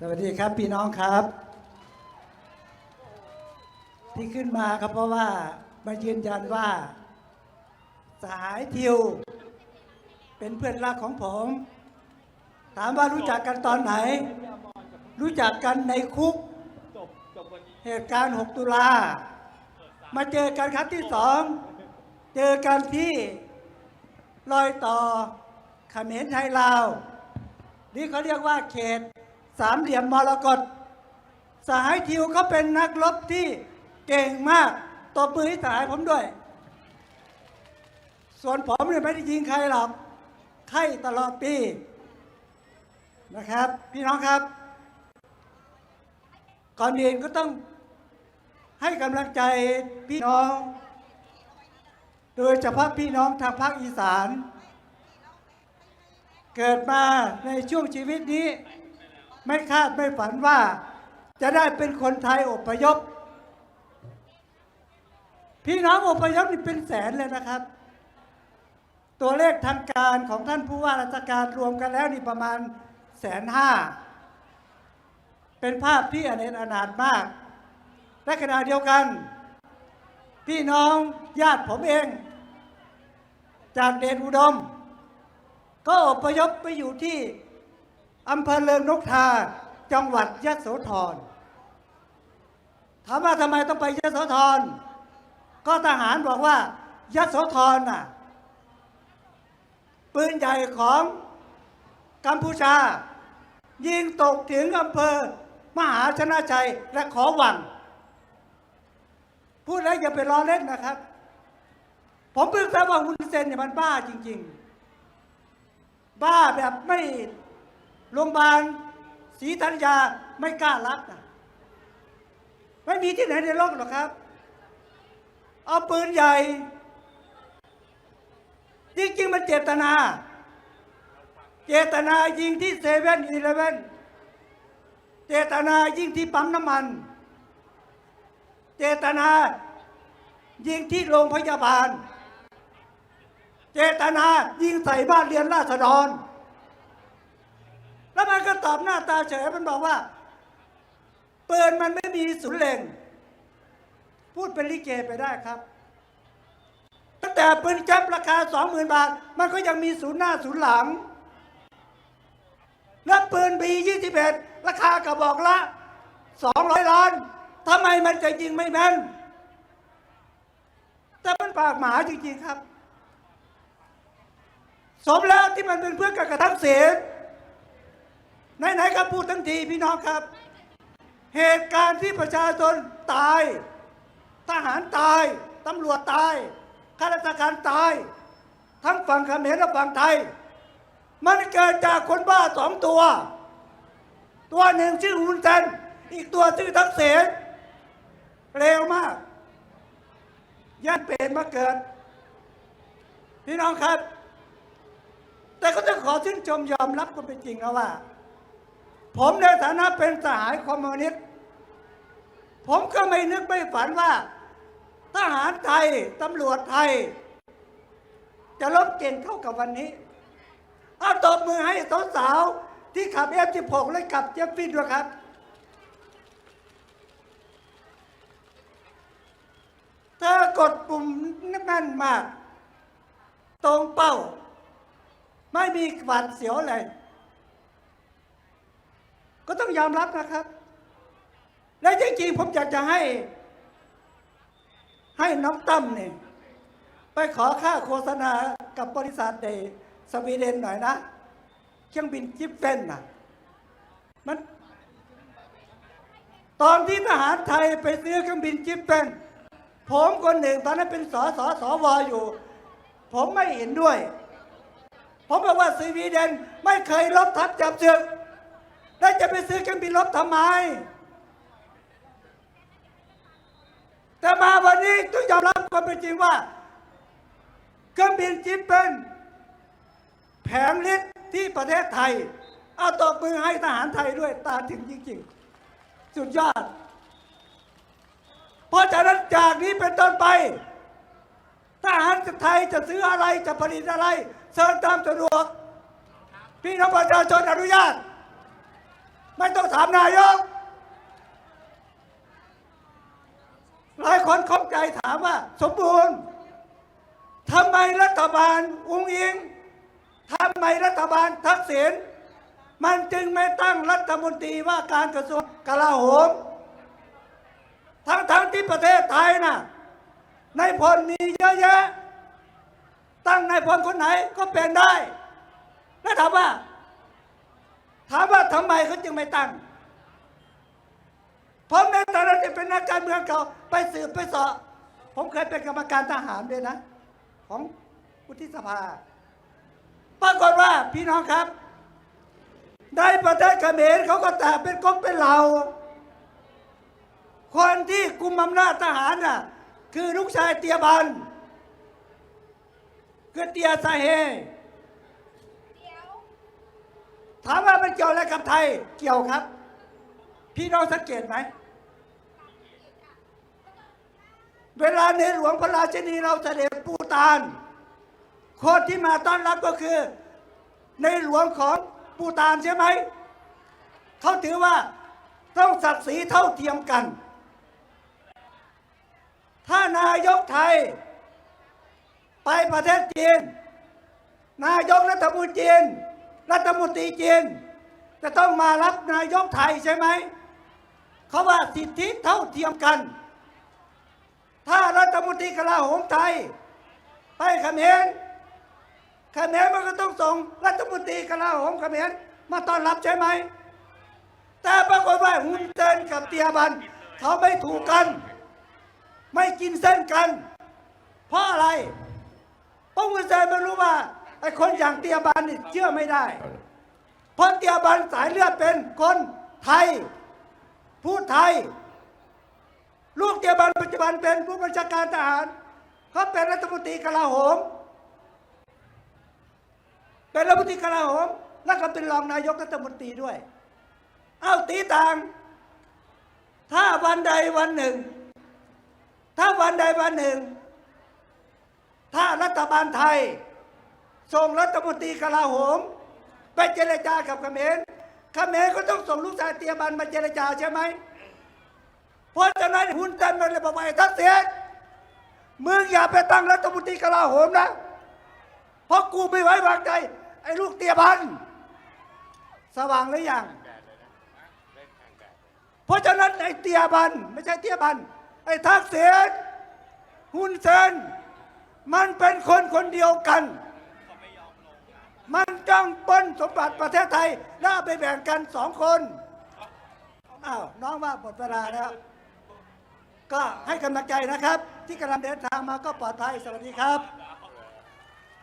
สวัสดีครับพี่น้องครับ ที่ขึ้นมาครับเพราะว่ามายืนยันว่า สหายทิว เป็นเพื่อนรักของผม ถามว่ารู้จักกันตอนไหน รู้จักกันในคุก เหตุการณ์ 6 ตุลา มาเจอกันครั้งที่สอง เจอกันที่รอยต่อเขมรไทยลาว นี่เขาเรียกว่าเขต สามเหลี่ยมมรกตสหายทิวเขาเป็นนักรบที่เก่งมากตบมือให้สหายผมด้วย ส่วนผมเนี่ยไม่ได้ยิงใครหรอกไข่ตลอดปีนะครับ พี่น้องครับ ก่อนอื่นก็ต้องให้กำลังใจพี่น้อง โดยเฉพาะพี่น้องทางภาคอีสาน เกิดมาในช่วงชีวิตนี้ ไม่คาดไม่ฝันว่า จะได้เป็นคนไทยอพยพ พี่น้องอพยพนี่เป็นแสนเลยนะครับ ตัวเลขทางการของท่านผู้ว่าราชการรวมกันแล้วนี่ประมาณแสนห้าเป็นภาพที่อเนจอนาถมากและขณะเดียวกัน พี่น้องญาติผมเอง จากเดชอุดม ก็อพยพไปอยู่ที่ อำเภอเลิงนกทา จังหวัดยะโสธร ถามว่าทำไมต้องไปยะโสธร ก็ทหารบอกว่ายะโสธรน่ะ ปืนใหญ่ของกัมพูชา ยิงตกถึงอำเภอ มหาชนะชัยและขอหวัง พูดแล้วอย่าไปล้อเล่นนะครับ ผมเพิ่งทราบว่าฮุนเซนเนี่ยมันบ้าจริง ๆ บ้าแบบไม่ โรงพยาบาลศรีธัญญาไม่กล้ารับนะไม่มีที่ไหนในโลกหรอกครับ เอาปืนใหญ่จริงๆมันเจตนา เจตนายิงที่เซเว่นอีเลเว่นเจตนายิงที่ปั๊มน้ำมัน เจตนายิงที่โรงพยาบาล เจตนายิงใส่บ้านเรียนราษฎร แล้วมันก็ตอบหน้าตาเฉยมันบอกว่าปืนมันไม่มีศูนย์เล็ง พูดเป็นลิเกไปได้ครับ ตั้งแต่ปืนแจ๊บราคาสองหมื่นบาท มันก็ยังมีศูนย์หน้าศูนย์หลัง แล้วปืนบียี่สิบเอ็ดราคากระบอกละสองร้อยล้านทำไมมันจะยิงไม่แม่นแต่มันปากหมาจริงๆครับ สมแล้วที่มันเป็นเพื่อนกับกระทักเสีย ไหนๆก็พูดทั้งทีพี่น้องครับ เหตุการณ์ที่ประชาชนตาย ทหารตาย ตำรวจตายข้าราชการตาย ทั้งฝั่งเขมรและฝั่งไทย มันเกิดจากคนบ้าสองตัว ตัวหนึ่งชื่อฮุนเซนอีกตัวชื่อทักเสนเร็วมากย่านเป็นมาเกิด พี่น้องครับ แต่ก็ต้องขอชื่นชมยอมรับก็เป็นจริงนะว่า ผมในฐานะเป็นสหายคอมมิวนิสต์ผมก็ไม่นึกไม่ฝันว่า ทหารไทย ตำรวจไทย จะลบเก่งเท่ากับวันนี้ เอาตบมือให้สาวๆที่ขับ F16 และขับเจฟฟินด้วยครับ เธอกดปุ่มแน่นมาก ตรงเป้า ไม่มีหวาดเสียวอะไร ก็ต้องยอมรับนะครับ และจริงๆผมอยากจะให้ ให้น้องตั้มเนี่ยไปขอค่าโฆษณากับบริษัทเดสวีเดนหน่อยนะ เครื่องบินจิปเฟนน่ะมันตอนที่ทหารไทยไปซื้อเครื่องบินจิปเฟนผมคนหนึ่งตอนนั้นเป็นสสสวอยู่ ผมไม่เห็นด้วย ผมบอกว่าสวีเดนไม่เคยลบทัพจับศึก แล้วจะไปซื้อเครื่องบินรบทำไม แต่มาวันนี้ต้องยอมรับความเป็นจริงว่า เครื่องบินจิปเป็นแผงลิศที่ประเทศไทย เอาตบมือให้ทหารไทยด้วยตาถึงจริงๆ สุดยอด เพราะฉะนั้นจากนี้เป็นต้นไปทหารไทยจะซื้ออะไรจะผลิตอะไรเชิญตามสะดวก พี่น้องประชาชนอนุญาต ไม่ต้องถามนายก หลายคนข้องใจถามว่า สมบูรณ์ทำไมรัฐบาลอุ้งอิงทำไมรัฐบาลทักษิณมันจึงไม่ตั้งรัฐมนตรีว่าการกระทรวงกลาโหม ทั้งๆที่ประเทศไทยน่ะนายพลมีเยอะแยะ ตั้งนายพลคนไหนก็เป็นได้ แล้วถามว่า ถามว่าทำไมเขาจึงไม่ตั้ง ผมในฐานะที่เป็นนักการเมืองเก่าไปสืบไปสาะผมเคยเป็นกรรมการทหารด้วยนะ ของวุฒิสภา ปรากฏว่าพี่น้องครับในประเทศเขมรเขาก็แต่เป็นก๊กเป็นเหล่า คนที่กุมอำนาจทหารน่ะ คือลูกชายเตียบันคือเตียซาเฮ ถามว่ามันเกี่ยวอะไรกับไทย เกี่ยวครับ พี่น้องสังเกตไหม เวลาในหลวงพระราชินีเราเสด็จปูตาน คนที่มาต้อนรับก็คือ ในหลวงของปูตานใช่ไหม เขาถือว่าต้องศักดิ์ศรีเท่าเทียมกัน ถ้านายกไทย ไปประเทศจีน นายกรัฐมนตรีจีน รัฐมนตรีจีนจะต้องมารับนายกไทยใช่ไหม เขาว่าสิทธิเท่าเทียมกัน ถ้ารัฐมนตรีกลาโหมไทย ไปเขมรเขมรมันก็ต้องส่งรัฐมนตรีกลาโหมเขมรมาต้อนรับใช่ไหม แต่ปรากฏว่าฮุนเซนกับเตียบัน เขาไม่ถูกกัน ไม่กินเส้นกัน เพราะอะไรเพราะฮุนเซนมันรู้ว่า ไอ้คนอย่างเตียบันนี่เชื่อไม่ได้ เพราะเตียบันสายเลือดเป็นคนไทย พูดไทย ลูกเตียบันปัจจุบันเป็นผู้บัญชาการทหารเขาเป็นรัฐมนตรีกลาโหม เป็นรัฐมนตรีกลาโหม แล้วก็เป็นรองนายกรัฐมนตรีด้วย เอาตีต่าง ถ้าวันใดวันหนึ่ง ถ้าวันใดวันหนึ่ง ถ้ารัฐบาลไทย ส่งรัฐมนตรีกลาโหม ไปเจรจากับเขมรเขมรก็ต้องส่งลูกชายเตียบันมาเจรจาใช่ไหมเพราะฉะนั้นหุ่นเต้นมันเลยบอกว่าไอ้ทักษิณมึงอย่าไปตั้งรัฐมนตรีกลาโหมนะ เพราะกูไม่ไว้วางใจ ไอ้ลูกเตียบันสว่างหรือยังเพราะฉะนั้นไอ้เตียบันไม่ใช่เตียบันไอ้ทักษิณหุ่นเซนมันเป็นคนคนเดียวกัน จ้องปล้นสมบัติประเทศไทย แล้วเอาไปแบ่งกันสองคนอ้าวน้องว่าหมดเวลาแล้ว ก็ให้กำลังใจนะครับ ที่กำลังเดินทางมาก็ปลอดภัยสวัสดีครับ